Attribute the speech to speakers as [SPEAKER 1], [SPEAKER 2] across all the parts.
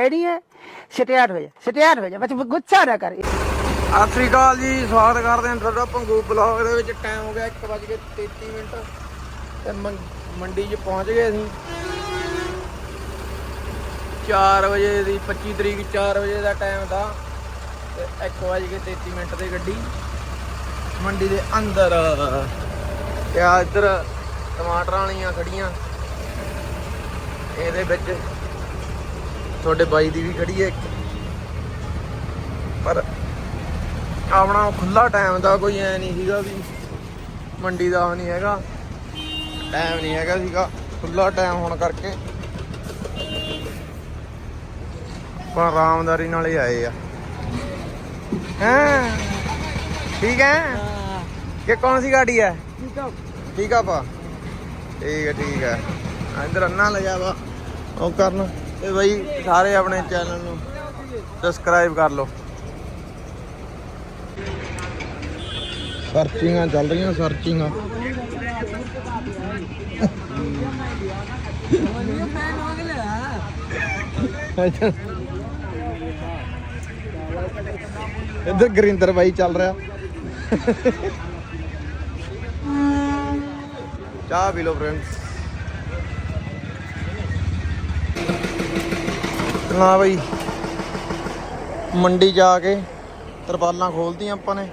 [SPEAKER 1] Ready ਹੈ? Start ਹੋ ਜਾ ਸਟਾਰਟ ਹੋ ਜਾ ਬਸ ਗੁੱਸਾ ਨਾ ਕਰ।
[SPEAKER 2] ਸਤਿ ਸ੍ਰੀ ਅਕਾਲ ਜੀ, ਸਵਾਗਤ ਕਰਦੇ ਹਾਂ ਤੁਹਾਡਾ ਪੰਗੂ ਬਲੌਗ ਦੇ ਵਿੱਚ। ਟਾਈਮ ਹੋ ਗਿਆ 1:33 ਮਿੰਟ। ਤੇ ਮੰ- ਮੰਡੀ 'ਚ ਪਹੁੰਚ ਗਏ ਅਸੀਂ। 4 ਵਜੇ ਦੀ 25 ਤਰੀਕ 4 ਵਜੇ ਦਾ ਟਾਈਮ ਦਾ। ਤੇ 1:33 ਮਿੰਟ ਤੇ ਗੱਡੀ। ਮੰਡੀ ਦੇ ਅੰਦਰ। ਤੇ ਆ ਇੱਧਰ ਟਮਾਟਰਾਂ ਵਾਲੀਆਂ ਖੜੀਆਂ ਇਹਦੇ ਵਿੱਚ ਤੁਹਾਡੇ ਬਾਈ ਦੀ ਵੀ ਖੜੀ ਹੈ ਇੱਕ। ਪਰ ਆਪਣਾ ਖੁੱਲਾ ਟਾਈਮ ਦਾ ਕੋਈ ਐ ਨਹੀਂ ਸੀਗਾ ਵੀ ਮੰਡੀ ਦਾ ਉਹ ਨਹੀਂ ਹੈਗਾ। ਟਾਈਮ ਨਹੀਂ ਹੈਗਾ ਸੀਗਾ ਖੁੱਲਾ ਟਾਈਮ ਹੋਣ ਕਰਕੇ। ਪਰ ਆਰਾਮਦਾਰੀ ਨਾਲ ਹੀ ਆਏ ਆ। ਹਾਂ? ਠੀਕ ਹੈ? ਕਿ ਕੌਣ ਸੀ ਗਾੜੀ ਹੈ? ਠੀਕ ਆ ਪਾ ਠੀਕ ਹੈ ਠੀਕ ਹੈ। ਅੰਦਰ ਅੰਨਾ ਲੈ ਜਾਵਾ ਉਹ ਕਰਨ। ਤੇ ਬਈ ਸਾਰੇ ਆਪਣੇ ਚੈਨਲ ਨੂੰ ਸਬਸਕ੍ਰਾਈਬ ਕਰ ਲਓ। ਸਰਚਿੰਗਾਂ ਚੱਲ ਰਹੀਆਂ ਸਰਚਿੰਗਾਂ ਇੱਧਰ ਗਰਿੰਦਰ ਬਾਈ ਚੱਲ ਰਿਹਾ। ਚਾਹ ਪੀ ਲਓ ਫਰੈਂਡਸ ਨਾ ਬਈ। ਮੰਡੀ ਜਾ ਕੇ ਤਰਪਾਲਾਂ ਖੋਲਦੀਆਂ ਆਪਾਂ ਨੇ।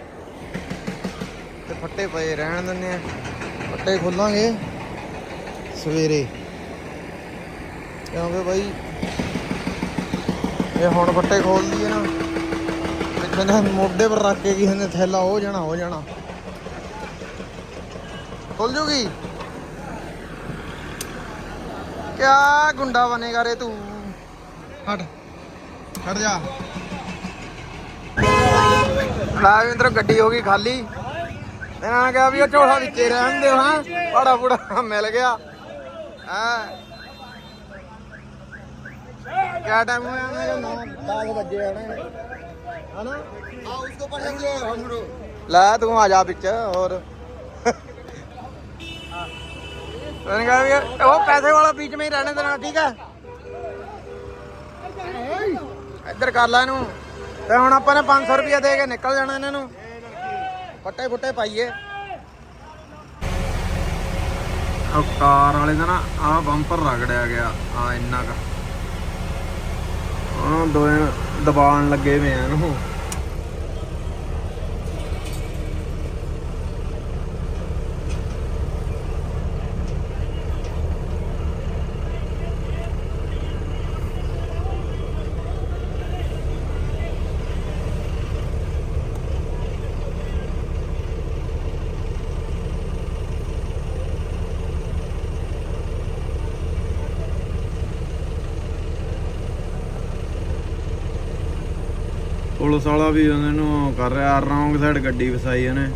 [SPEAKER 2] ਤੇ ਫੱਟੇ ਪਏ ਰਹਿਣ ਦਿੰਦੇ ਆ। ਫੱਟੇ ਖੋਲਾਂਗੇ ਸਵੇਰੇ। ਕਿਉਂਕਿ ਬਾਈ ਇਹ ਹੁਣ ਫੱਟੇ ਖੋਲ ਦਈਏ ਨਾ, ਪਿੱਛੇ ਨੇ ਮੋਢੇ ਪਰ ਰੱਖ ਕੇ ਕਿਸੇ ਨੇ ਥੈਲਾ ਹੋ ਜਾਣਾ ਹੋ ਜਾਣਾ। ਖੁੱਲ ਜੂਗੀ? ਕਿਆ ਗੁੰਡਾ ਬਨੇਗਾ ਰੇ ਤੂੰ? ਹਟ। ਹਟ ਜਾ। ਰਾਜਿੰਦਰ ਗੱਡੀ ਹੋ ਗਈ ਖਾਲੀ। ਇਹਨਾਂ ਨੇ ਵੀ ਉਹ ਝੋਲਾ ਵਿੱਚੇ ਰਹਿਣ ਦਿਓ ਹਾਂ। ਬੜਾ ਬੁੜਾ ਮਿਲ ਗਿਆ। ਹਾਂ। ਕਿਆ ਟਾਈਮ ਹੋਇਆ ਮੈਂ ਕਿਹਾ 9 ਵਜੇ ਆਣਾ ਹਨਾ? ਆ ਉਸ ਤੋਂ ਪੜ੍ਹ ਲੈ ਹਮਰੋ ਲੈ ਤੂੰ ਆ ਜਾ ਵਿੱਚ ਹੋਰ। ਹਾਂ। ਇਹਨਾਂ ਕਹਿੰਦਾ ਵੀ ਉਹ ਪੈਸੇ ਵਾਲਾ ਵਿੱਚ ਮੇ ਰਹਿਣੇ ਦੇਣਾ ਠੀਕ ਹੈ ਇੱਧਰ ਕਰ ਲੈ ਇਹਨੂੰ। ਤੇ ਹੁਣ ਆਪਾਂ ਨੇ 500 ਰੁਪਏ ਦੇ ਕੇ ਨਿਕਲ ਜਾਣਾ ਇਹਨਾਂ ਨੂੰ। ਫੱਟੇ ਫੁੱਟੇ ਪਾਈਏ। ਉਹ ਕਾਰ ਵਾਲੇ ਦਾ ਨਾ ਆ ਬੰਪਰ ਰਗੜਿਆ ਗਿਆ। ਆ ਇੰਨਾ ਕ। ਆ ਦੋਏ ਦਬਾਣ ਲੱਗੇ ਵੇ ਆ ਇਹਨੂੰ। ਪੁਲਿਸ ਵਾਲਾ ਵੀ ਉਹਨਾਂ ਨੂੰ ਕਰ ਰਿਹਾ ਰੌਂਗ ਸਾਈਡ ਗੱਡੀ ਫਸਾਈ ਉਹਨੇ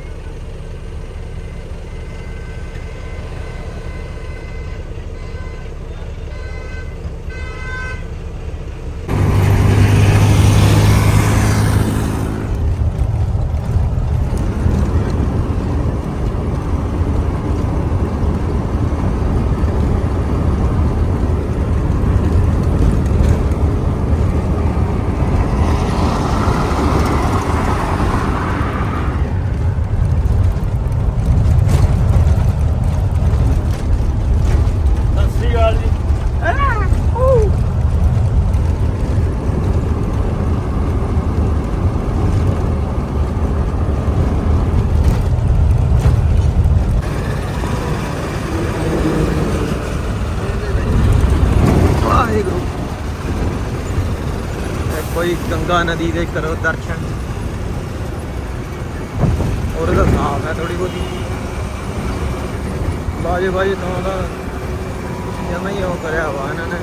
[SPEAKER 3] ਸਤਿ ਸ਼੍ਰੀ ਅਕਾਲ ਜੀ
[SPEAKER 2] ਵਾਹਿਗੁਰੂ ਇਹ ਕੋਈ ਗੰਗਾ ਨਦੀ ਦੇ ਕਰੋ ਦਰਸ਼ਨ। ਔਰ ਇਹਦਾ ਸਾਫ਼ ਹੈ ਥੋੜੀ ਬਹੁਤੀ। ਬਾਜੇ ਬਾਜੇ ਤੋਂ ਦਾ ਜਮਾ ਹੀ ਉਹ ਕਰਿਆ ਵਾ ਇਹਨਾਂ ਨੇ,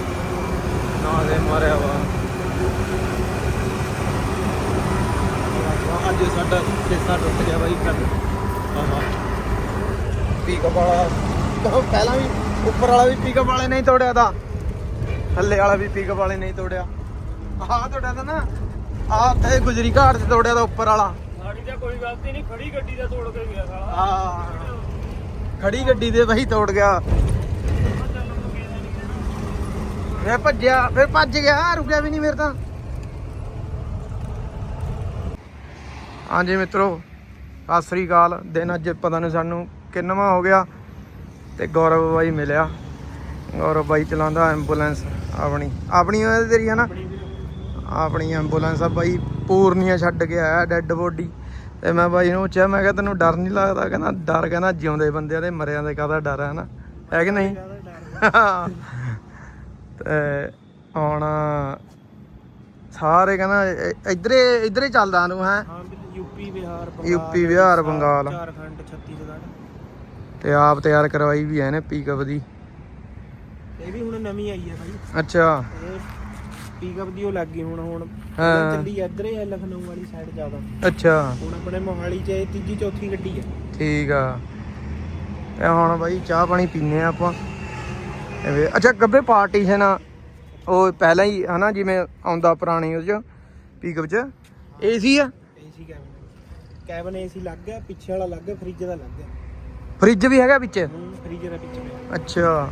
[SPEAKER 2] ਨਾ ਦੇ ਮਾਰਿਆ ਵਾ। ਅੱਜ ਸਾਡਾ ਕਿੱਸਾ ਟੁੱਟ ਗਿਆ ਬਾਈ ਕੱਲ ਆਹਾ। ਪੀਕਅਪ ਵਾਲਾ ਤਾਂ ਪਹਿਲਾਂ ਵੀ ਉੱਪਰ ਵਾਲਾ ਵੀ ਪੀਕਅਪ ਵਾਲੇ ਨਹੀਂ ਤੋੜਿਆ ਦਾ ਥੱਲੇ ਵਾਲਾ ਵੀ ਪਿਕਅਪ ਵਾਲੇ ਨਹੀਂ ਤੋੜਿਆ। ਆਹ ਤੋੜਿਆ ਤਾਂ ਨਾ। ਆਹ ਤੇ ਗੁਜਰੀ ਘਾਟ ਤੇ ਤੋੜਿਆ ਤਾਂ ਉੱਪਰ ਵਾਲਾ।
[SPEAKER 3] ਸਾਡੀ ਤਾਂ ਕੋਈ ਗਲਤੀ ਨਹੀਂ ਖੜੀ ਗੱਡੀ ਦਾ ਤੋੜ ਕੇ ਗਿਆ ਸਾਲਾ।
[SPEAKER 2] ਆ ਖੜੀ ਗੱਡੀ ਦੇ ਵਹੀ ਤੋੜ ਗਿਆ। ਫਿਰ ਭੱਜਿਆ ਫਿਰ ਭੱਜ ਗਿਆ ਰੁਕਿਆ ਵੀ ਨਹੀਂ ਫਿਰ ਤਾਂ। ਹਾਂਜੀ ਮਿੱਤਰੋ ਸਤਿ ਸ੍ਰੀ ਅਕਾਲ। ਦਿਨ ਅੱਜ ਪਤਾ ਨਹੀਂ ਸਾਨੂੰ ਕਿੰਨਵਾਂ ਹੋ ਗਿਆ ਤੇ ਗੌਰਵ ਬਾਈ ਮਿਲਿਆ। ਗੌਰਵ ਬਾਈ ਚਲਾਉਂਦਾ ਐਂਬੂਲੈਂਸ ਆਪਣੀ। ਆਪਣੀ ਉਹ ਤੇਰੀ ਹੈ ਨਾ? ਆਪਣੀ ਐਂਬੂਲੈਂਸ ਆ ਬਾਈ ਪੂਰਨੀਆ ਛੱਡ ਕੇ ਆਇਆ ਡੈੱਡ ਬੋਡੀ ਤੇ ਮੈਂ ਬਾਈ ਨੂੰ ਪੁੱਛਿਆ ਮੈਂ ਕਿਹਾ ਤੈਨੂੰ ਡਰ ਨਹੀਂ ਲੱਗਦਾ? ਕਹਿੰਦਾ ਡਰ ਕਹਿੰਦਾ ਜਿਉਂਦੇ ਬੰਦਿਆਂ ਦੇ ਮਰਿਆਂ ਦੇ ਕਾਹਦਾ ਡਰ ਹੈ ਨਾ ਹੈ ਕਿ ਨਹੀਂ? ਤੇ ਹੁਣ ਸਾਰੇ ਕਹਿੰਦਾ ਇੱਧਰੇ ਇੱਧਰੇ ਚੱਲਦਾ ਨੂੰ ਹੈ?
[SPEAKER 4] UP Bihar
[SPEAKER 2] UP Bihar Bengal.
[SPEAKER 4] Jharkhand Chhattisgarh.
[SPEAKER 2] ਤੇ ਆਪ ਤਿਆਰ ਕਰਵਾਈ ਵੀ ਹੈ ਨੇ ਪੀਕਅਪ ਦੀ।
[SPEAKER 4] ਇਹ ਵੀ ਹੁਣ ਨਵੀਂ ਆਈ ਹੈ ਬਾਈ।
[SPEAKER 2] ਅੱਛਾ।
[SPEAKER 4] ਪਿਕਅਪ ਦੀ ਉਹ ਲੱਗ ਗਈ ਹੁਣ ਹੁਣ
[SPEAKER 2] ਹਾਂ।
[SPEAKER 4] ਚੱਲੀ ਇੱਧਰ ਹੈ ਲਖਨਊ ਵਾਲੀ ਸਾਈਡ ਜ਼ਿਆਦਾ।
[SPEAKER 2] ਅੱਛਾ।
[SPEAKER 4] ਹੁਣ ਆਪਣੇ ਮੋਹਾਲੀ 'ਚ ਇਹ ਤੀਜੀ ਚੌਥੀ ਗੱਡੀ ਹੈ
[SPEAKER 2] ਠੀਕ ਆ। ਤੇ ਹੁਣ ਬਾਈ ਚਾਹ ਪਾਣੀ ਪੀਨੇ ਆ ਆਪਾਂ। ਐਵੇਂ ਅੱਛਾ ਗੱਬੇ ਪਾਰਟੀਸ਼ਨ ਆ ਉਹ ਪਹਿਲਾਂ ਹੀ ਹਨਾ ਜਿਵੇਂ ਆਉਂਦਾ ਪੁਰਾਣੀ ਉਹ ਚ ਪੀਕਅਪ ਚ। ਏਸੀ ਆ?
[SPEAKER 4] ਏਸੀ ਕੈਬਨ ਕੈਬਨ ਏਸੀ ਲੱਗ ਗਿਆ ਪਿੱਛੇ ਵਾਲਾ ਲੱਗ ਗਿਆ ਫ੍ਰਿਜ ਦਾ ਲੱਗ ਗਿਆ।
[SPEAKER 2] ਫ੍ਰਿਜ ਵੀ ਹੈਗਾ ਵਿੱਚ
[SPEAKER 4] ਫ੍ਰਿਜ ਦਾ ਪਿੱਛੇ। ਪਿਆ
[SPEAKER 2] ਅੱਛਾ।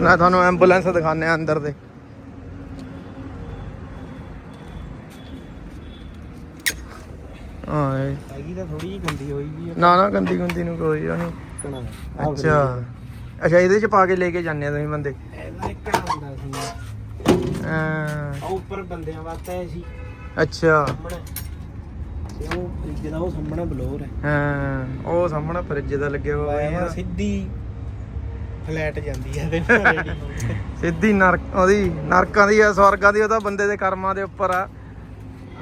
[SPEAKER 2] ਨਾ ਤੁਹਾਨੂੰ ਐਂਬੂਲੈਂਸ ਦਿਖਾਣੇ ਆ ਅੰਦਰ ਦੇ। ਹਾਂ ਇਹ-
[SPEAKER 4] ਹੈਗੀ ਤਾਂ ਥੋੜੀ ਜਿਹੀ ਗੰਦੀ ਹੋਈ ਵੀ ਹੈ
[SPEAKER 2] ਨਾ ਨਾ ਗੰਦੀ ਗੁੰਦੀ ਨੂੰ ਕੋਈ ਉਹ ਨਹੀਂ। ਅੱਛਾ। ਅੱਛਾ ਇਹਦੇ ਚ ਪਾ ਕੇ ਲੈ ਕੇ ਜਾਂਦੇ ਆ ਤੁਸੀਂ ਬੰਦੇ।
[SPEAKER 4] ਇਹਦਾ ਇੱਕ ਹੁੰਦਾ ਸੀ।
[SPEAKER 2] ਅਮ,
[SPEAKER 4] ਉਹ ਉੱਪਰ ਬੰਦਿਆਂ ਵਾਸਤੇ ਸੀ।
[SPEAKER 2] ਅੱਛਾ।
[SPEAKER 4] ਸਾਹਮਣੇ। ਤੇ ਉਹ ਫ੍ਰਿਜ ਦਾ ਉਹ ਸਾਹਮਣੇ ਬਲੋਰ ਹੈ।
[SPEAKER 2] ਹਾਂ ਉਹ ਸਾਹਮਣੇ ਫਰਿੱਜ ਦਾ ਲੱਗਿਆ ਹੋਇਆ ਬਾਈ
[SPEAKER 4] ਸਿੱਧੀ ਫਲੈਟ ਜਾਂਦੀ ਹੈ ਕੇ।
[SPEAKER 2] ਸਿੱਧੀ ਨਰਕ ਉਹਦੀ ਨਰਕਾਂ ਦੀ ਆ ਸਵਰਗਾਂ ਦੀ ਉਹ ਤਾਂ ਬੰਦੇ ਦੇ ਕਰਮਾਂ ਦੇ ਉੱਪਰ ਆ।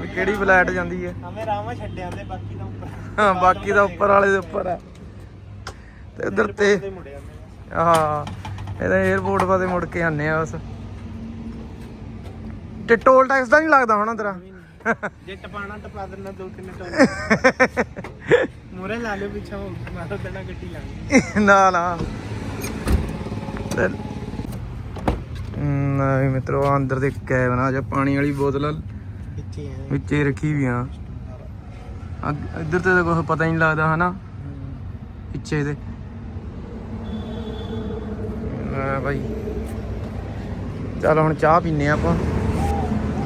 [SPEAKER 2] ਵੀ ਕਿਹੜੀ ਫਲੈਟ ਜਾਂਦੀ ਹੈ
[SPEAKER 4] ਹਮੇ ਰਾਮਾ ਛੱਡਿਆ ਦੇ ਬਾਕੀ ਤਾਂ ਉੱਪਰ
[SPEAKER 2] ਹਾਂ ਬਾਕੀ ਦਾ ਉੱਪਰ ਵਾਲੇ ਦੇ ਉੱਪਰ ਆ। ਤੇ ਉਧਰ ਤੇ
[SPEAKER 4] ਤੇ
[SPEAKER 2] ਹਾਂ ਇਹਦਾ 에어ਪੋਰਟ ਪਾਤੇ ਮੁੜ ਕੇ ਆਨੇ ਆ ਬਸ। ਤੇ ਟੋਲ ਟੈਕਸ ਦਾ ਨਹੀਂ ਲੱਗਦਾ ਹੋਣਾ ਤੇਰਾ?
[SPEAKER 4] ਜੇ ਟਪਾਣਾ ਟਪਾ ਦੇਣਾ ਦੋ ਤਿੰਨ ਟੋਲ ਮੋਰੇ ਲਾ ਲਿਓ ਪਿੱਛੇ ਮਾਰੋ ਦੇਣਾ ਗੱਡੀ ਲਾਂਗੇ
[SPEAKER 2] ਨਾ ਨਾ। ਤੇ ਨਾ ਵੀ ਮਿੱਤਰੋ ਆਹ ਅੰਦਰ ਦੇ ਕੈਬਨ ਆ ਜਾਂ ਪਾਣੀ ਵਾਲੀ ਬੋਤਲ ਵਿੱਚੇ ਰੱਖੀ ਵੀ ਆ। ਅੱਗ- ਇੱਧਰ ਤੇ ਤਾਂ ਕੁਝ ਪਤਾ ਹੀ ਨਹੀਂ ਲੱਗਦਾ ਹਨਾ? ਪਿੱਛੇ ਦੇ ਆ ਭਾਈ ਚਲ ਹੁਣ ਚਾਹ ਪੀਨੇ ਆਪਾਂ।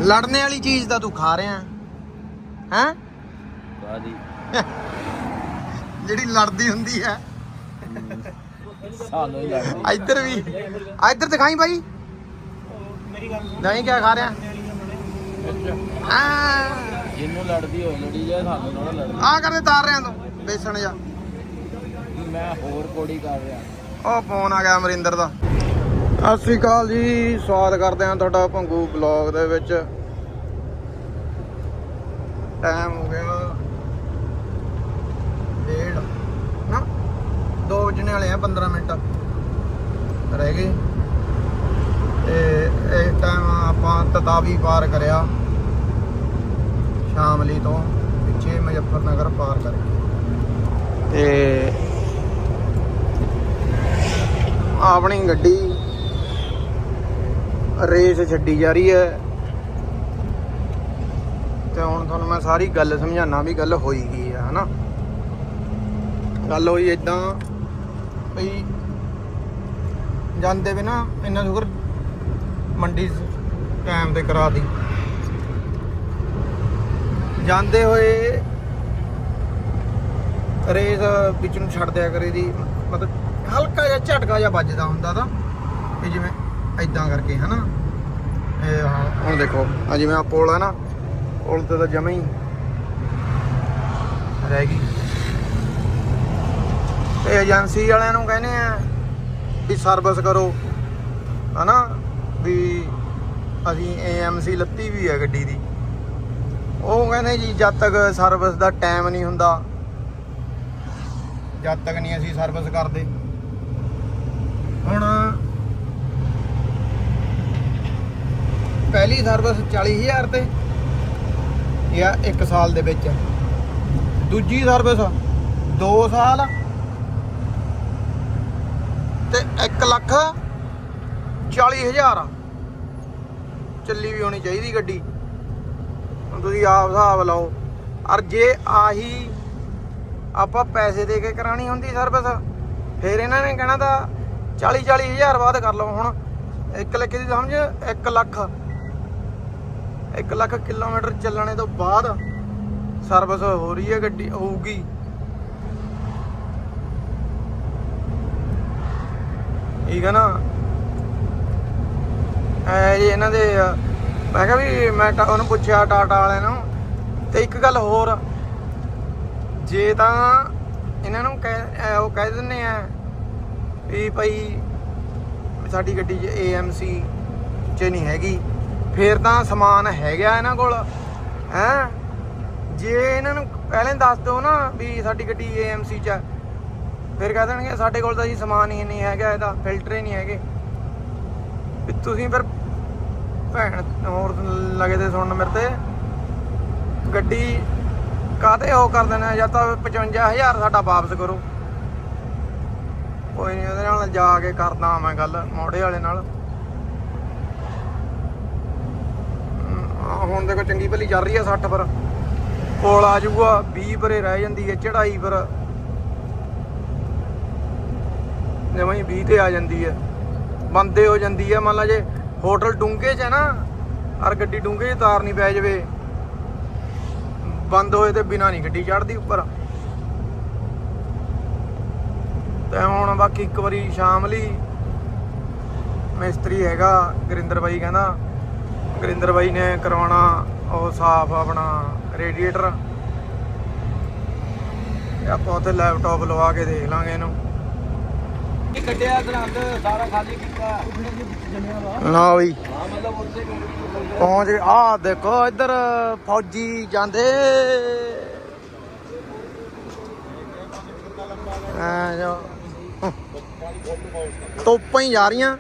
[SPEAKER 2] ਲੜਨੇ ਵਾਲੀ ਚੀਜ਼ ਦਾ ਤੂੰ ਖਾ ਰਿਹਾ। ਹੈ? ਜਿਹੜੀ ਲੜਦੀ ਹੁੰਦੀ ਹੈ
[SPEAKER 4] ਸਾਨੂੰ ਹੀ ਲੱਗਦਾ।
[SPEAKER 2] ਇੱਧਰ ਵੀ। ਆ ਇੱਧਰ ਦਿਖਾਈ ਭਾਈ
[SPEAKER 4] ਮੇਰੀ ਗੱਲ ਸੁਣ
[SPEAKER 2] ਨਹੀਂ ਕਿਆ ਖਾ ਰਿਹਾ? ਆ।
[SPEAKER 4] ਲੜਦੀ ਲੜੀ ਜਾ ਸਾਨੂੰ
[SPEAKER 2] ਆ ਕਰਦੇ ਤਾਰ ਰਿਆਂ ਤੂੰ ਬੇਸਣ ਜਾ।
[SPEAKER 4] ਮੈਂ ਹੋਰ ਕੋੜੀ ਕਰ ਰਿਹਾ।
[SPEAKER 2] ਉਹ ਫੋਨ ਆ ਗਿਆ ਅਮਰਿੰਦਰ ਦਾ। ਸਤਿ ਸ਼੍ਰੀ ਅਕਾਲ ਜੀ ਸਵਾਗਤ ਕਰਦੇ ਹਾਂ ਤੁਹਾਡਾ ਭੰਗੂ ਬਲੌਗ ਦੇ ਵਿੱਚ। ਟਾਈਮ ਹੋ ਗਿਆ। ਡੇਢ 2 ਵਜਣੇ ਵਾਲੇ ਆ 15 ਮਿੰਟ। ਰਹਿ ਗਏ। ਤੇ ਇਸ ਟਾਈਮ ਆਪਾਂ ਤਤਾਵੀ ਪਾਰ ਕਰਿਆ। ਸ਼ਾਮਲੀ ਤੋਂ ਪਿੱਛੇ ਮੁਜ਼ੱਫਰਨਗਰ ਪਾਰ ਕਰਕੇ। ਤੇ ਆਪਣੀ ਗੱਡੀ ਰੇਸ ਛੱਡੀ ਜਾ ਰਹੀ ਹੈ। ਤੇ ਹੁਣ ਤੁਹਾਨੂੰ ਮੈਂ ਸਾਰੀ ਗੱਲ ਸਮਝਾਣਾ ਵੀ ਗੱਲ ਹੋਈ ਕੀ ਹੈ ਹਨਾ? ਗੱਲ ਹੋਈ ਇਦਾਂ ਬਈ ਜਾਂਦੇ ਵੀ ਨਾ, ਇੰਨਾ ਸ਼ੁਕਰ ਮੰਡੀ ਟਾਈਮ ਤੇ ਕਰਾ ਦੀ। ਜਾਂਦੇ ਹੋਏ ਰੇਸ ਵਿੱਚ ਨੂੰ ਛੱਡ ਦਿਆ ਕਰੇ ਦੀ, ਮਤਲਬ ਹਲਕਾ ਜਿਹਾ ਝਟਕਾ ਜਿਹਾ ਵੱਜਦਾ ਹੁੰਦਾ ਤਾਂ ਇਹ ਜਿਵੇਂ ਐਦਾਂ ਕਰਕੇ, ਹਨਾ? ਇਹ ਹੁਣ ਦੇਖੋ ਆ ਜਿਵੇਂ ਆ ਪੁਲ ਹੈ ਨਾ, ਪੁਲ ਤੇ ਤਾਂ ਜਮਾ ਹੀ ਰਹਿ ਗਈ। ਤੇ ਏਜੰਸੀ ਵਾਲਿਆਂ ਨੂੰ ਕਹਿੰਦੇ ਆ ਵੀ ਸਰਵਿਸ ਕਰੋ। ਹਨਾ? ਵੀ ਅਸੀਂ ਏਐਮਸੀ ਲੱਤੀ ਵੀ ਹੈ ਗੱਡੀ ਦੀ। ਉਹ ਕਹਿੰਦੇ ਜੀ, ਜਦ ਤੱਕ ਸਰਵਿਸ ਦਾ ਟਾਈਮ ਨਹੀਂ ਹੁੰਦਾ, ਜਦ ਤੱਕ ਨਹੀਂ ਅਸੀਂ ਸਰਵਿਸ ਕਰਦੇ। ਹੁਣ ਪਹਿਲੀ ਸਰਵਿਸ 40000 ਤੇ ਜਾਂ 1 ਸਾਲ ਦੇ ਵਿੱਚ। ਦੂਜੀ ਸਰਵਿਸ 2 ਸਾਲ। ਤੇ 1 ਲੱਖ 40000 ਚੱਲੀ ਵੀ ਹੋਣੀ ਚਾਹੀਦੀ ਗੱਡੀ। ਹੁਣ ਤੁਸੀਂ ਆਪ ਹਿਸਾਬ ਲਾਓ। ਔਰ ਜੇ ਆਹੀ ਆਪਾਂ ਪੈਸੇ ਦੇ ਕੇ ਕਰਾਣੀ ਹੁੰਦੀ ਸਰਵਿਸ ਫਿਰ ਇਹਨਾਂ ਨੇ ਕਹਿਣਾ ਤਾਂ 40 40 ਹਜ਼ਾਰ ਬਾਅਦ ਕਰ ਲਓ ਹੁਣ। 1 ਲੱਖ ਦੀ ਸਮਝ 1 ਲੱਖ। 1 ਲੱਖ ਕਿਲੋਮੀਟਰ ਚੱਲਣੇ ਤੋਂ ਬਾਅਦ ਸਰਵਿਸ ਹੋ ਰਹੀ ਹੈ ਗੱਡੀ, ਹੋਊਗੀ। ਠੀਕ ਹੈ ਨਾ? ਐ ਜੀ ਇਹਨਾਂ ਦੇ ਮੈਂ ਕਿਹਾ ਵੀ ਮੈਂ ਟਾ- ਉਹਨੂੰ ਪੁੱਛਿਆ ਟਾਟਾ ਵਾਲਿਆਂ ਨੂੰ ਤੇ ਇੱਕ ਗੱਲ ਹੋਰ, ਜੇ ਤਾਂ ਇਹਨਾਂ ਨੂੰ ਕਹਿ ਉਹ ਕਹਿ ਦਿੰਦੇ ਆ ਵੀ ਭਾਈ ਸਾਡੀ ਗੱਡੀ 'ਚ AMC 'ਚ ਨਹੀਂ ਹੈਗੀ, ਫੇਰ ਤਾਂ ਸਮਾਨ ਹੈਗਾ ਇਹਨਾਂ ਕੋਲ, ਹੈ? ਜੇ ਇਹਨਾਂ ਨੂੰ ਪਹਿਲਾਂ ਦੱਸ ਦਿਓ ਨਾ ਵੀ ਸਾਡੀ ਗੱਡੀ AMC 'ਚ ਹੈ ਫਿਰ ਕਹਿ ਦੇਣਗੇ ਸਾਡੇ ਕੋਲ ਤਾਂ ਜੀ ਸਮਾਨ ਹੀ ਨਹੀਂ ਹੈਗਾ, ਇਹਦਾ ਫਿਲਟਰ ਹੀ ਨਹੀਂ ਹੈਗੇ। ਵੀ ਤੁਸੀਂ ਫਿਰ ਭੈਣ ਹੋਰ ਲਗੇ ਤੇ ਸੁਣਨ ਮੇਰੇ ਤੇ, ਗੱਡੀ ਕਾਤੇ ਉਹ ਕਰ ਦੇਣਾ, ਜਾਂ ਤਾਂ 55000 ਸਾਡਾ ਵਾਪਸ ਕਰੋ। ਕੋਈ ਨਹੀਂ, ਉਹਦੇ ਨਾਲ ਜਾ ਕੇ ਕਰਦਾ ਮੈਂ ਗੱਲ ਮੋੜੇ ਵਾਲੇ ਨਾਲ। ਹੁਣ ਦੇਖੋ ਚੰਗੀ ਭਲੀ ਚੱਲ ਰਹੀ ਆ 60 ਪਰ। ਕੋਲ ਆ ਜਾਊਗਾ 20 ਪਰੇ ਰਹਿ ਜਾਂਦੀ ਹੈ ਚੜਾਈ ਪਰ। ਜਿਵੇਂ ਹੀ 20 ਤੇ ਆ ਜਾਂਦੀ ਹੈ। ਬੰਦੇ ਹੋ ਜਾਂਦੀ ਹੈ, ਮੰਨ ਲਾ ਜੇ ਹੋਟਲ ਡੂੰਘੇ 'ਚ ਹੈ ਨਾ ਔਰ ਗੱਡੀ ਡੂੰਘੇ 'ਚ ਤਾਰ ਨਹੀਂ ਪੈ ਜਾਵੇ। ਬੰਦ ਹੋਏ ਤੇ ਬਿਨਾ ਨਹੀਂ ਗੱਡੀ ਚੜਦੀ ਉੱਪਰ। ਤੇ ਹੁਣ ਬਾਕੀ ਇੱਕ ਵਾਰੀ ਸ਼ਾਮ ਲਈ ਮਿਸਤਰੀ ਹੈਗਾ, ਗੁਰਿੰਦਰ ਬਾਈ ਕਹਿੰਦਾ, ਗੁਰਿੰਦਰ ਬਾਈ ਨੇ ਕਰਵਾਉਣਾ ਉਹ ਸਾਫ਼ ਆਪਣਾ ਰੇਡੀਏਟਰ। ਆਪਾਂ ਉੱਥੇ ਲੈਪਟਾਪ ਲਵਾ ਕੇ ਦੇਖ ਲਾਂਗੇ ਇਹਨੂੰ।
[SPEAKER 3] ਕੱਢਿਆ ਸਰਹੰਦ ਸਾਰਾ ਖਾਲੀ ਕੀਤਾ।
[SPEAKER 2] ਨਾ ਬਈ। ਪਹੁੰਚ ਗਏ। ਆ ਦੇਖੋ ਇੱਧਰ ਫੌਜੀ ਜਾਂਦੇ। ਆ ਜੋ। ਤੋਪਾਂ ਹੀ ਜਾ ਰਹੀਆਂ।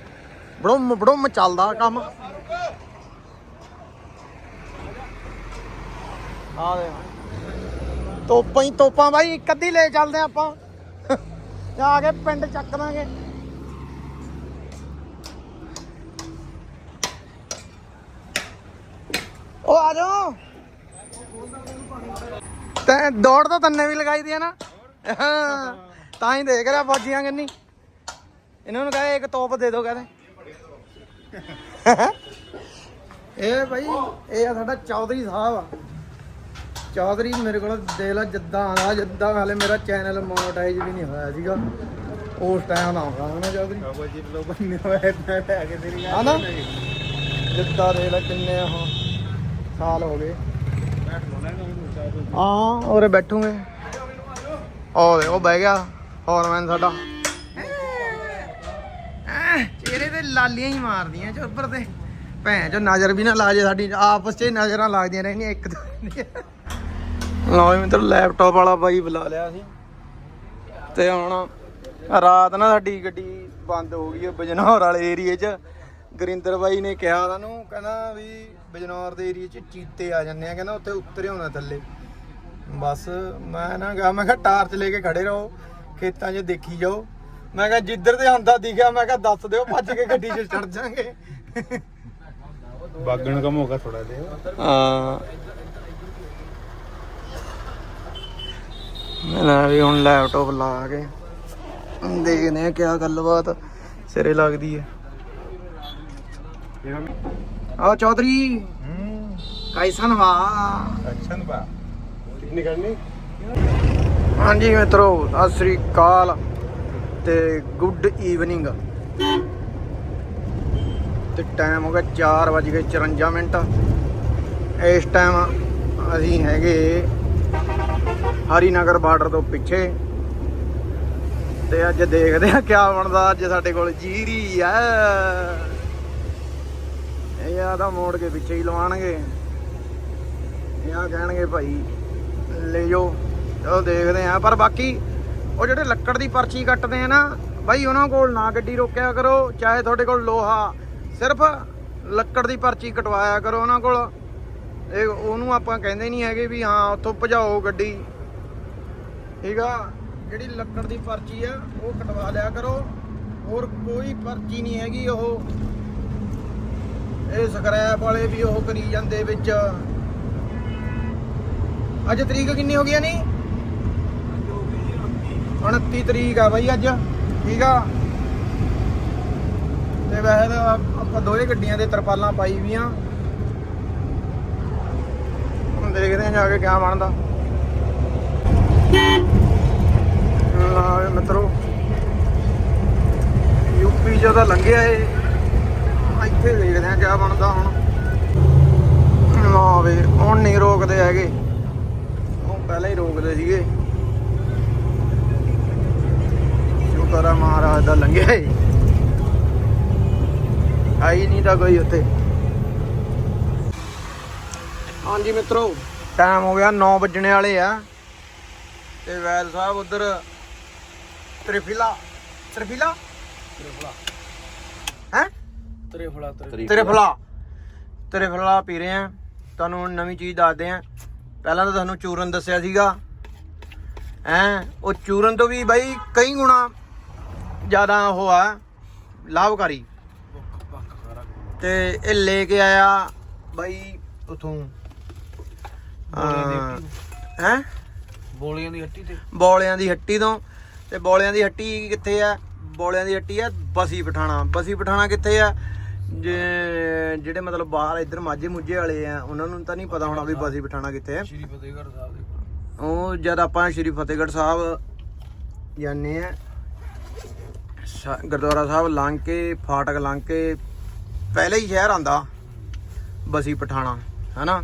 [SPEAKER 2] ਬੜੋਮ ਬੜੋਮ ਚੱਲਦਾ ਕੰਮ। ਆ ਦੇ ਤੋਪਾਂ ਹੀ ਤੋਪਾਂ ਬਾਈ ਇੱਕ ਅੱਧੀ ਲੈ ਚੱਲਦੇ ਆਪਾਂ। ਆ ਕੇ ਪਿੰਡ ਚੱਕ ਦਾਂਗੇ। ਉਹ ਆ ਜਾਓ। ਤੈਂ ਦੌੜ ਤਾਂ ਤੰਨੇ ਵੀ ਲਗਾਈ ਦੀ ਆ ਨਾ। ਹਾਂ, ਤਾਂ ਹੀ ਦੇਖ ਰਿਹਾ ਫੌਜੀਆਂ ਕਿੰਨੀ। ਇਹਨਾਂ ਨੂੰ ਕਹੇ ਇੱਕ ਤੋਪ ਦੇ ਦਿਓ ਕਹਿੰਦੇ। ਇਹ ਭਾਈ ਇਹ ਆ ਸਾਡਾ ਚੌਧਰੀ ਸਾਹਿਬ ਆ। ਚੌਧਰੀ ਮੇਰੇ ਕੋਲ ਦੇਖ ਲਾ ਜਿੱਦਾਂ ਆਉਂਦਾ ਜਿੱਦਾਂ ਹਾਲੇ ਮੇਰਾ ਚੈਨਲ ਮੋਨੋਟਾਈਜ਼ ਵੀ ਨਹੀਂ ਹੋਇਆ ਸੀਗਾ। ਉਸ ਟਾਈਮ ਨਾ ਆਉਂਦਾ ਹਨਾ ਚੌਧਰੀ।
[SPEAKER 3] ਬਾਬਾ ਜੀ ਲੋ ਬੰਨੇ ਹੋਏ ਨਾ ਲੈ ਕੇ ਤੇਰੀ ਗੱਲ
[SPEAKER 2] ਹਨਾ ਜਿੱਦਾਂ ਦੇਖ ਲੈ ਕਿੰਨੇ ਉਹ ਸਾਲ ਹੋ ਗਏ। ਹਾਂ ਉਰੇ ਬੈਠੂਗੇ। ਉਹ ਦੇਖੋ ਬਹਿ ਗਿਆ ਫੋਰਮੈਨ ਸਾਡਾ। ਚਿਹਰੇ ਤੇ ਲਾਲੀਆਂ ਹੀ ਮਾਰਦੀਆਂ ਚੋਪਰ ਤੇ। ਭੈਣ ਚੋ ਨਜ਼ਰ ਵੀ ਨਾ ਲਾ ਜੇ ਸਾਡੀ ਆਪਸ 'ਚ ਨਜ਼ਰਾਂ ਲੱਗਦੀਆਂ ਰਹਿੰਦੀਆਂ ਇੱਕ ਦੂਜੇ ਦੀਆਂ ਲਓ ਜੀ ਮਿੱਤਰ ਲੈਪਟਾਪ ਵਾਲਾ ਬਾਈ ਬੁਲਾ ਲਿਆ ਸੀ। ਤੇ ਹੁਣ ਰਾਤ ਨਾ ਸਾਡੀ ਗੱਡੀ ਬੰਦ ਹੋ ਗਈ ਬਜਨੌਰ ਵਾਲੇ ਏਰੀਏ 'ਚ। ਗੁਰਿੰਦਰ ਬਾਈ ਨੇ ਕਿਹਾ ਸਾਨੂੰ ਕਹਿੰਦਾ ਵੀ ਬਜਨੌਰ ਦੇ ਏਰੀਏ 'ਚ ਚੀਤੇ ਆ ਜਾਂਦੇ ਆ ਕਹਿੰਦਾ ਉੱਥੇ ਉਤਰੇ ਹੋਣਾ ਥੱਲੇ। ਬਸ ਮੈਂ ਨਾ ਗਿਆ ਮੈਂ ਕਿਹਾ ਟਾਰਚ ਲੈ ਕੇ ਖੜੇ ਰਹੋ ਖੇਤਾਂ 'ਚ ਦੇਖੀ ਜਾਓ। ਮੈਂ ਕਿਹਾ ਜਿੱਧਰ ਤੇ ਆਂਦਾ ਦਿਖਿਆ ਮੈਂ ਕਿਹਾ ਦੱਸ ਦਿਓ ਭੱਜ ਕੇ ਗੱਡੀ 'ਚ ਚੜ ਜਾਾਂਗੇ।
[SPEAKER 3] ਬਾਗਣ ਦਾ ਮੌਕਾ ਥੋੜਾ ਦੇ
[SPEAKER 2] ਹਾਂ। ਮੈਂ ਵੀ ਹੁਣ ਲੈਪਟਾਪ ਲਾ ਕੇ ਦੇਖਦੇ ਆ ਕਿਆ ਗੱਲਬਾਤ ਸਿਰੇ ਲੱਗਦੀ ਹੈ। ਆ ਚੌਧਰੀ। ਕੈਸਨ ਵਾ
[SPEAKER 3] ਅੱਛਾ ਨਾ ਕਿੰਨੀ ਕਰਨੀ
[SPEAKER 2] ਹਾਂਜੀ ਮਿੱਤਰੋ, ਸਤਿ ਸ੍ਰੀ ਅਕਾਲ ਤੇ ਗੁੱਡ ਈਵਨਿੰਗ ਤੇ ਟਾਈਮ ਹੋ ਗਿਆ 4 ਵਜ ਕੇ 54 ਮਿੰਟ। ਇਸ ਟਾਈਮ ਅਸੀਂ ਹੈਗੇ ਹਰੀਨਗਰ ਬਾਰਡਰ ਤੋਂ ਪਿੱਛੇ। ਤੇ ਅੱਜ ਦੇਖਦੇ ਆ ਕਿਆ ਬਣਦਾ, ਅੱਜ ਸਾਡੇ ਕੋਲ ਜੀਰੀ ਆ ਇਹ ਆ ਤਾਂ ਮੋੜ ਕੇ ਪਿੱਛੇ ਹੀ ਲਵਾਣਗੇ ਇਹ ਆ ਕਹਿਣਗੇ ਭਾਈ, ਲੈ ਜਾਓ। ਚਲੋ ਦੇਖਦੇ ਆ ਪਰ ਬਾਕੀ ਉਹ ਜਿਹੜੇ ਲੱਕੜ ਦੀ ਪਰਚੀ ਕੱਟਦੇ ਆ ਨਾ, ਬਾਈ ਉਹਨਾਂ ਕੋਲ ਨਾ ਗੱਡੀ ਰੋਕਿਆ ਕਰੋ, ਚਾਹੇ ਤੁਹਾਡੇ ਕੋਲ ਲੋਹਾ ਸਿਰਫ ਲੱਕੜ ਦੀ ਪਰਚੀ ਕਟਵਾਇਆ ਕਰੋ ਉਹਨਾਂ ਕੋਲ। ਇਹ ਉਹਨੂੰ ਆਪਾਂ ਕਹਿੰਦੇ ਨਹੀਂ ਹੈਗੇ ਵੀ ਹਾਂ, ਉੱਥੋਂ ਭਜਾਓ ਗੱਡੀ। ਠੀਕ ਆ? ਜਿਹੜੀ ਲੱਕੜ ਦੀ ਪਰਚੀ ਆ, ਉਹ ਕਟਵਾ ਲਿਆ ਕਰੋ। ਹੋਰ ਕੋਈ ਪਰਚੀ ਨਹੀਂ ਹੈਗੀ ਉਹ। ਇਹ ਸਕ੍ਰੈਪ ਵਾਲੇ ਵੀ ਉਹ ਕਰੀ ਜਾਂਦੇ ਵਿੱਚ। ਅੱਜ ਤਰੀਕ ਕਿੰਨੀ ਹੋ ਗਈ ਆ ਨਹੀਂ 29 ਤਰੀਕ ਆ ਬਾਈ ਅੱਜ। ਠੀਕ ਆ? ਤੇ ਵੈਸੇ ਤਾਂ ਆਪਾਂ ਦੋਵੇਂ ਗੱਡੀਆਂ ਦੇ ਤਰਪਾਲਾਂ ਪਾਈ ਵੀਆਂ। ਦੇਖਦੇ ਹਾਂ ਜਾ ਕੇ ਕਿਆ ਬਣਦਾ? ਮਿੱਤਰੋ ਯੂਪੀ ਜਦੋਂ ਲੰਘਿਆ ਏ ਇੱਥੇ ਦੇਖਦੇ ਹਾਂ ਕਿਆ ਬਣਦਾ ਹੁਣ। ਨਾ ਵੇ, ਹੁਣ ਨਹੀਂ ਰੋਕਦੇ ਹੈਗੇ। ਉਹ ਪਹਿਲਾਂ ਹੀ ਰੋਕਦੇ ਸੀਗੇ। ਸ਼ੁਕਰ ਆ ਮਹਾਰਾਜ ਦਾ ਲੰਘਿਆ ਏ ਆਈ ਨਹੀਂ ਤਾਂ ਕੋਈ ਉੱਥੇ। ਹਾਂਜੀ ਮਿੱਤਰੋ ਟਾਈਮ ਹੋ ਗਿਆ 9 ਵੱਜਣੇ ਵਾਲੇ ਆ। ਤੇ ਵੈਦ ਸਾਹਿਬ ਉਧਰ ਤ੍ਰਿਫਿਲਾ ਤ੍ਰਿਫਿਲਾ? ਹੈ?
[SPEAKER 3] ਤ੍ਰਿਫਲਾ
[SPEAKER 2] ਤ੍ਰਿਫਲਾ। ਤ੍ਰਿਫਲਾ। ਪੀ ਰਹੇ ਆ। ਤੁਹਾਨੂੰ ਹੁਣ ਨਵੀਂ ਚੀਜ਼ ਦੱਸਦੇ ਆ। ਪਹਿਲਾਂ ਤਾਂ ਤੁਹਾਨੂੰ ਚੂਰਨ ਦੱਸਿਆ ਸੀਗਾ। ਹੈ? ਉਹ ਚੂਰਨ ਤੋਂ ਵੀ ਬਾਈ ਕਈ ਗੁਣਾ ਜ਼ਿਆਦਾ ਉਹ ਆ ਲਾਭਕਾਰੀ। ਤੇ ਇਹ ਲੈ ਕੇ ਆਇਆ ਬਾਈ ਉਥੋਂ। ਹੈ।
[SPEAKER 3] ਬੋਲੀਆਂ ਦੀ ਹੱਟੀ ਤੇ।
[SPEAKER 2] ਬੋਲਿਆਂ ਦੀ ਹੱਟੀ ਤੋਂ। ਤੇ ਬੋਲਿਆਂ ਦੀ ਹੱਟੀ ਕਿੱਥੇ ਆ? ਬੋਲਿਆਂ ਦੀ ਹੱਟੀ ਆ ਬਸੀ ਪਠਾਣਾ। ਬਸੀ ਪਠਾਣਾ ਕਿੱਥੇ ਆ? ਜੇ- ਜਿਹੜੇ ਮਤਲਬ ਬਾਹਰ ਇੱਧਰ ਮਾਝੇ ਮੁੱਝੇ ਵਾਲੇ ਆ ਉਹਨਾਂ ਨੂੰ ਤਾਂ ਨਹੀਂ ਪਤਾ ਹੋਣਾ ਵੀ ਬਸੀ ਪਠਾਣਾ ਕਿੱਥੇ ਆ।
[SPEAKER 3] ਸ਼੍ਰੀ ਫਤਿਹਗੜ੍ਹ ਸਾਹਿਬ ਦੇ
[SPEAKER 2] ਉਹ ਜਦ ਆਪਾਂ ਸ਼੍ਰੀ ਫਤਿਹਗੜ੍ਹ ਸਾਹਿਬ ਜਾਂਦੇ ਆ ਗੁਰਦੁਆਰਾ ਸਾਹਿਬ ਲੰਘ ਕੇ ਫਾਟਕ ਲੰਘ ਕੇ ਪਹਿਲੇ ਹੀ ਸ਼ਹਿਰ ਆਂਦਾ ਬਸੀ ਪਠਾਣਾ ਹਨਾ?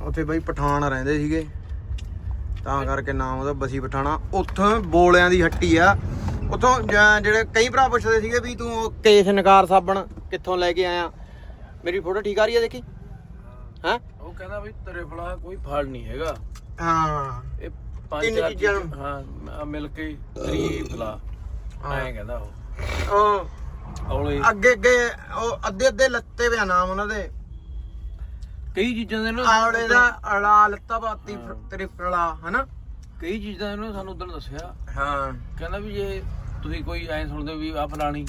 [SPEAKER 2] ਉੱਥੇ ਬਈ ਪਠਾਨ ਰਹਿੰਦੇ ਸੀਗੇ। ਤਾਂ ਕਰਕੇ ਨਾਮ ਉਹਦਾ ਬਸੀ ਪਠਾਣਾ। ਉੱਥੋਂ ਬੋਲਿਆਂ ਦੀ ਹੱਟੀ ਆ। ਉੱਥੋਂ ਜਿਹੜੇ ਕਈ ਭਰਾ ਪੁੱਛਦੇ ਸੀਗੇ ਵੀ ਤੂੰ ਕੇਸ ਨਕਾਰ ਸਾਬਣ ਕਿੱਥੋਂ ਲੈ ਕੇ ਆਇਆ? ਮੇਰੀ ਫੋਟੋ ਠੀਕ ਆ ਰਹੀ ਹੈ ਦੇਖੀ? ਹੈਂ?
[SPEAKER 3] ਉਹ ਕਹਿੰਦਾ ਵੀ ਤ੍ਰਿਫਲਾ ਕੋਈ ਫਲ ਨਹੀਂ ਹੈਗਾ।
[SPEAKER 2] ਹਾਂ।
[SPEAKER 3] ਇਹ ਪੰਜ
[SPEAKER 2] ਚੀਜ਼ਾਂ
[SPEAKER 3] ਹਾਂ ਮਿਲ ਕੇ ਤ੍ਰਿਫਲਾ ਐਂ ਕਹਿੰਦਾ ਉਹ।
[SPEAKER 2] ਉਹ ਅੱਗੇ ਅੱਗੇ ਉਹ ਅੱਧੇ ਅੱਧੇ ਲੱਤੇ ਪਿਆ ਨਾਮ ਉਹਨਾਂ ਦੇ।
[SPEAKER 3] ਕਈ ਚੀਜ਼ਾਂ ਦੇ ਨਾ
[SPEAKER 2] ਆਵਲੇ ਦਾ ਅਲਾ ਲੱਤਾ ਬਾਤੀ ਤ੍ਰਿਫਲਾ ਹਨਾ?
[SPEAKER 3] ਕਈ ਚੀਜ਼ਾਂ ਇਹਨੂੰ ਸਾਨੂੰ ਉਦੋਂ ਦੱਸਿਆ।
[SPEAKER 2] ਹਾਂ।
[SPEAKER 3] ਕਹਿੰਦਾ ਵੀ ਜੇ ਤੁਸੀਂ ਕੋਈ ਐਂ ਸੁਣਦੇ ਵੀ ਆ ਫਲਾਣੀ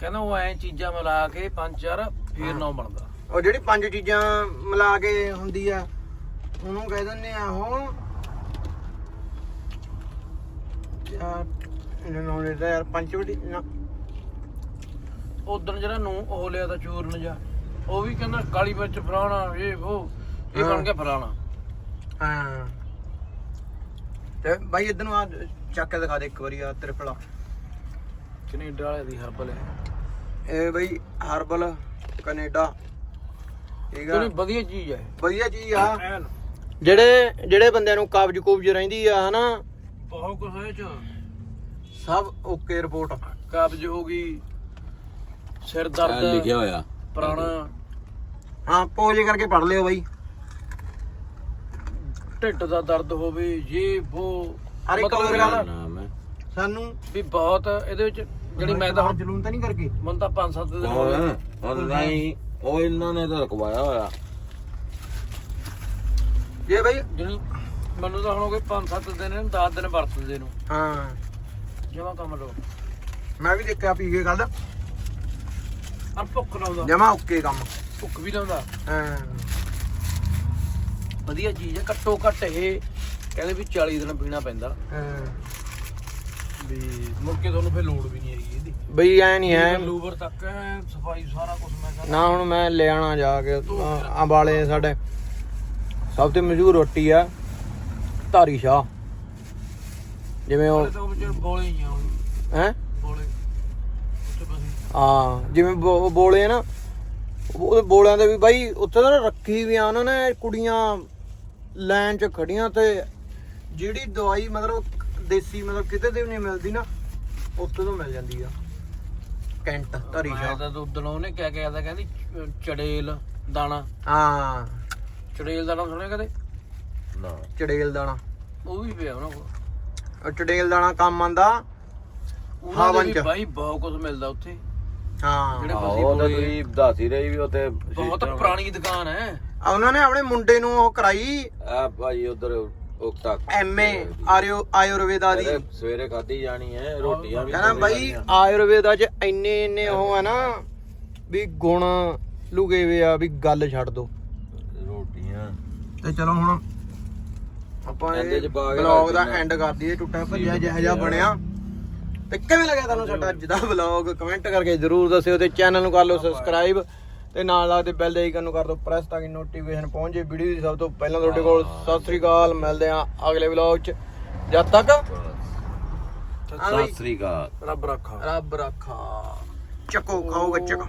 [SPEAKER 3] ਕਹਿੰਦਾ ਉਹ ਐਂ ਚੀਜ਼ਾਂ ਮਿਲਾ ਕੇ ਪੰਜ ਚਾਰ ਫੇਰ ਨਾ ਬਣਦਾ।
[SPEAKER 2] ਉਹ ਜਿਹੜੀ ਪੰਜ ਚੀਜ਼ਾਂ ਮਿਲਾ ਕੇ ਹੁੰਦੀ ਆ ਉਹਨੂੰ ਕਹਿ ਦਿੰਦੇ ਆ ਉਹ ਯਾਰ ਇਹਨਾਂ ਨੂੰ ਯਾਰ ਪੰਜ ਵੜੀ ਨਾ
[SPEAKER 3] ਉਦੋਂ ਜਿਹੜਾ ਨੂੰ ਉਹ ਲਿਆ ਤਾਂ ਚੂਰਨ ਜਾ ਉਹ ਵੀ ਕਹਿੰਦਾ ਕਾਲੀ ਮਿਰਚ ਫਲਾਣਾ ਇਹ ਉਹ ਇਹ। ਬਣ ਗਿਆ ਫਲਾਣਾ
[SPEAKER 2] ਹਾਂ। ਤੇ ਬਾਈ ਇਧਰ ਨੂੰ ਆ ਚੱਕ ਕੇ ਦਿਖਾ ਦੇ ਇੱਕ ਵਾਰੀ ਆ ਤ੍ਰਿਫਲਾ।
[SPEAKER 3] ਕੈਨੇਡਾ ਵਾਲੇ ਦੀ ਹਰਬਲ ਹੈ।
[SPEAKER 2] ਇਹ ਬਈ ਹਰਬਲ ਕੈਨੇਡਾ। ਠੀਕ ਆ।
[SPEAKER 3] ਵਧੀਆ ਚੀਜ਼ ਹੈ।
[SPEAKER 2] ਵਧੀਆ ਚੀਜ਼ ਆ। ਜਿਹੜੇ ਜਿਹੜੇ ਬੰਦਿਆਂ ਨੂੰ ਕਬਜ਼ ਕੁਬਜ਼ ਰਹਿੰਦੀ ਆ ਹਨਾ?
[SPEAKER 3] ਬਹੁਤ ਕੁਝ ਹੈ ਚ।
[SPEAKER 2] ਸਭ ਓਕੇ ਰਿਪੋਰਟ।
[SPEAKER 3] ਕਬਜ਼ ਹੋ ਗਈ। ਸਿਰ ਦਰਦ
[SPEAKER 5] ਲਿਖਿਆ ਹੋਇਆ।
[SPEAKER 3] ਪੁਰਾਣਾ।
[SPEAKER 2] ਹਾਂ ਪੋਜ ਕਰਕੇ ਪੜ ਲਿਓ ਬਾਈ।
[SPEAKER 3] ਢਿੱਡ ਦਾ ਦਰਦ ਹੋਵੇ ਇਹ ਉਹ
[SPEAKER 2] ਅਰੇ ਕਲਰ
[SPEAKER 3] ਗੱਲ।
[SPEAKER 2] ਵਾਲਾ।
[SPEAKER 5] ਨਾਮ ਹੈ।
[SPEAKER 2] ਸਾਨੂੰ
[SPEAKER 3] ਵੀ ਬਹੁਤ ਇਹਦੇ ਵਿੱਚ ਜਿਹੜੀ ਮੈਂ ਤਾਂ ਹੁਣ
[SPEAKER 2] ਜਲੂਨ ਤਾਂ ਨਹੀਂ ਕਰਕੇ।
[SPEAKER 3] ਮਨ ਤਾਂ 5-7 ਦਿਨ ਹੋ ਗਏ।
[SPEAKER 5] ਨਹੀਂ ਉਹ ਇਹਨਾਂ ਨੇ ਤਾਂ ਰਕਵਾਇਆ ਹੋਇਆ।
[SPEAKER 2] ਇਹ ਬਾਈ
[SPEAKER 3] ਜਿਹੜੀ ਮੈਨੂੰ ਤਾਂ ਹੁਣ ਹੋ ਗਏ 5-7 ਦਿਨ ਇਹਨੂੰ 10 ਦਿਨ ਵਰਤਦੇ ਨੂੰ।
[SPEAKER 2] ਹਾਂ।
[SPEAKER 3] ਜਮਾ ਕੰਮ ਲੋ
[SPEAKER 2] ਮੈਂ ਵੀ ਦੇਖਿਆ ਪੀ ਕੇ ਕੱਲ
[SPEAKER 3] ਆ ਭੁੱਖ ਲਾਉਂਦਾ।
[SPEAKER 2] ਜਮਾ ਓਕੇ ਕੰਮ।
[SPEAKER 3] ਭੁੱਖ ਵੀ ਲਾਉਂਦਾ।
[SPEAKER 2] ਹਾਂ।
[SPEAKER 3] ਵਧੀਆ ਚੀਜ਼ ਹੈ ਘੱਟੋ ਘੱਟ ਇਹ ਕਹਿੰਦੇ ਵੀ 40 ਦਿਨ ਪੀਣਾ ਪੈਂਦਾ।
[SPEAKER 2] ਹਾਂ।
[SPEAKER 3] ਵੀ ਮੁੜ ਕੇ ਤੁਹਾਨੂੰ ਫਿਰ ਲੋੜ ਵੀ ਨਹੀਂ ਹੈਗੀ ਇਹਦੀ।
[SPEAKER 2] ਬਈ ਐ ਨਹੀਂ ਹੈ।
[SPEAKER 3] ਲੂਵਰ ਤੱਕ ਸਫ਼ਾਈ ਸਾਰਾ ਕੁਝ ਮੈਂ
[SPEAKER 2] ਨਾ ਹੁਣ ਮੈਂ ਲੈ ਆਣਾ ਜਾ ਕੇ। ਆ ਵਾਲੇ ਸਾਡੇ ਸਭ ਤੋਂ ਮਸ਼ਹੂਰ ਰੋਟੀ ਆ ਧਾਰੀ ਸ਼ਾਹ। ਜਿਵੇਂ ਉਹ
[SPEAKER 3] ਬੋਲੇ ਹੀ ਆ
[SPEAKER 2] ਹੈ?
[SPEAKER 3] ਬੋਲੇ।
[SPEAKER 2] ਹਾਂ ਜਿਵੇਂ ਬੋਲੇ ਆ ਨਾ ਉਹ ਬੋਲਿਆਂ ਦੇ ਵੀ ਬਾਈ ਉੱਥੇ ਤਾਂ ਰੱਖੀ ਵੀ ਆ ਉਹਨਾਂ ਨੇ ਕੁੜੀਆਂ ਲਾਈਨ 'ਚ ਖੜੀਆਂ ਤੇ ਜਿਹੜੀ ਦਵਾਈ ਮਤਲਬ ਦੇਸੀ ਮਤਲਬ ਕਿਤੇ ਵੀ ਨਹੀਂ ਮਿਲਦੀ ਨਾ ਉੱਥੇ ਤੋਂ ਮਿਲ ਜਾਂਦੀ ਆ। ਕੈਂਟ ਧਾਰੀ
[SPEAKER 3] ਮੈਂ
[SPEAKER 2] ਸ਼ਾਹ।
[SPEAKER 3] ਤਾਂ ਉਦੋਂ ਉਹਨੇ ਕਿਆ ਕਿਹਾ ਤਾਂ ਕਹਿੰਦੀ ਚ- ਚੜੇਲ ਦਾਣਾ।
[SPEAKER 2] ਹਾਂ।
[SPEAKER 3] ਚੜੇਲ ਦਾਣਾ ਸੁਣਿਆ ਕਦੇ?
[SPEAKER 5] ਨਾ।
[SPEAKER 2] ਚੜੇਲ ਦਾਣਾ।
[SPEAKER 3] ਉਹ ਵੀ ਪਿਆ ਉਹਨਾਂ ਕੋਲ।
[SPEAKER 2] ਉਹ ਚੜੇਲ ਦਾਣਾ ਕੰਮ ਆਂਦਾ
[SPEAKER 3] ਉਹਨਾਂ ਦੇ
[SPEAKER 2] ਹਵਨ
[SPEAKER 3] ਵੀ
[SPEAKER 2] ਚ।
[SPEAKER 3] ਬਾਈ ਬਹੁਤ ਕੁਝ ਮਿਲਦਾ ਉੱਥੇ।
[SPEAKER 2] ਹਾਂ।
[SPEAKER 3] ਜਿਹੜੇ
[SPEAKER 5] ਆਹੋ,
[SPEAKER 3] ਬਸੀ
[SPEAKER 5] ਉਹ ਤਾਂ
[SPEAKER 3] ਬੋਲੇ।
[SPEAKER 5] ਤੁਸੀਂ ਦੱਸ ਹੀ ਰਹੀ ਵੀ ਉੱਥੇ
[SPEAKER 3] ਬਹੁਤ ਪੁਰਾਣੀ ਦੁਕਾਨ ਹੈ।
[SPEAKER 2] ਆ ਉਹਨਾਂ ਨੇ ਆਪਣੇ ਮੁੰਡੇ ਨੂੰ ਉਹ ਕਰਾਈ।
[SPEAKER 5] ਆ ਭਾਈ ਉਧਰ ਉਕਤਾ
[SPEAKER 2] ਐਮਏ ਆਰਿਓ ਆਯੁਰਵੇਦਾ ਦੀ।
[SPEAKER 5] ਸਵੇਰੇ ਖਾਧੀ ਜਾਣੀ ਹੈ ਰੋਟੀਆਂ ਵੀ
[SPEAKER 2] ਕਹਿੰਦਾ ਬਾਈ
[SPEAKER 5] ਜਾਣੀਆਂ।
[SPEAKER 2] ਆਯੁਰਵੇਦਾ ਚ ਇੰਨੇ ਇੰਨੇ ਉਹ ਆ ਨਾ ਵੀ ਗੁਣ ਲੁਕੇ ਵੇ ਆ ਵੀ ਗੱਲ ਛੱਡ ਦੋ।
[SPEAKER 5] ਰੋਟੀਆਂ।
[SPEAKER 2] ਤੇ ਚਲੋ ਹੁਣ ਆਪਾਂ
[SPEAKER 5] ਇਹਦੇ ਚ ਪਾ ਕੇ
[SPEAKER 2] ਬਲੌਗ
[SPEAKER 5] ਰੱਖ
[SPEAKER 2] ਦਾ
[SPEAKER 5] ਦਿੰਦੇ।
[SPEAKER 2] ਐਂਡ ਕਰ ਦਈਏ ਟੁੱਟਾ ਭੱਜਿਆ ਜਿਹਾ ਜਿਹਾ ਬਣਿਆ। ਤੇ ਕਿਵੇਂ ਲੱਗਿਆ ਤੁਹਾਨੂੰ ਸਾਡਾ ਅੱਜ ਦਾ ਵਲੌਗ ਕਮੈਂਟ ਕਰਕੇ ਜਰੂਰ ਦੱਸਿਓ ਤੇ ਚੈਨਲ ਨੂੰ ਕਰ ਲਓ ਸਬਸਕ੍ਰਾਈਬ ਤੇ ਨਾਲ ਲੱਗਦੇ ਬੈਲ ਦੇ ਆਈਕਨ ਨੂੰ ਕਰ ਦਿਓ ਪ੍ਰੈਸ ਤਾਂ ਕਿ ਨੋਟੀਫਿਕੇਸ਼ਨ ਪਹੁੰਚੇ। ਵੀਡੀਓ ਦੀ ਸਭ ਤੋਂ ਪਹਿਲਾਂ ਤੁਹਾਡੇ ਕੋਲ ਸਤਿ ਸ੍ਰੀ ਅਕਾਲ। ਮਿਲਦੇ ਆ ਅਗਲੇ ਵਲੌਗ 'ਚ। ਜਦ ਤੱਕ
[SPEAKER 5] ਸਤਿ ਸ੍ਰੀ ਅਕਾਲ।
[SPEAKER 2] ਰੱਬ ਰੱਖਾ। ਰੱਬ ਰੱਖਾ। ਚੱਕੋ ਖਾਓਗੇ ਚੱਕੋ।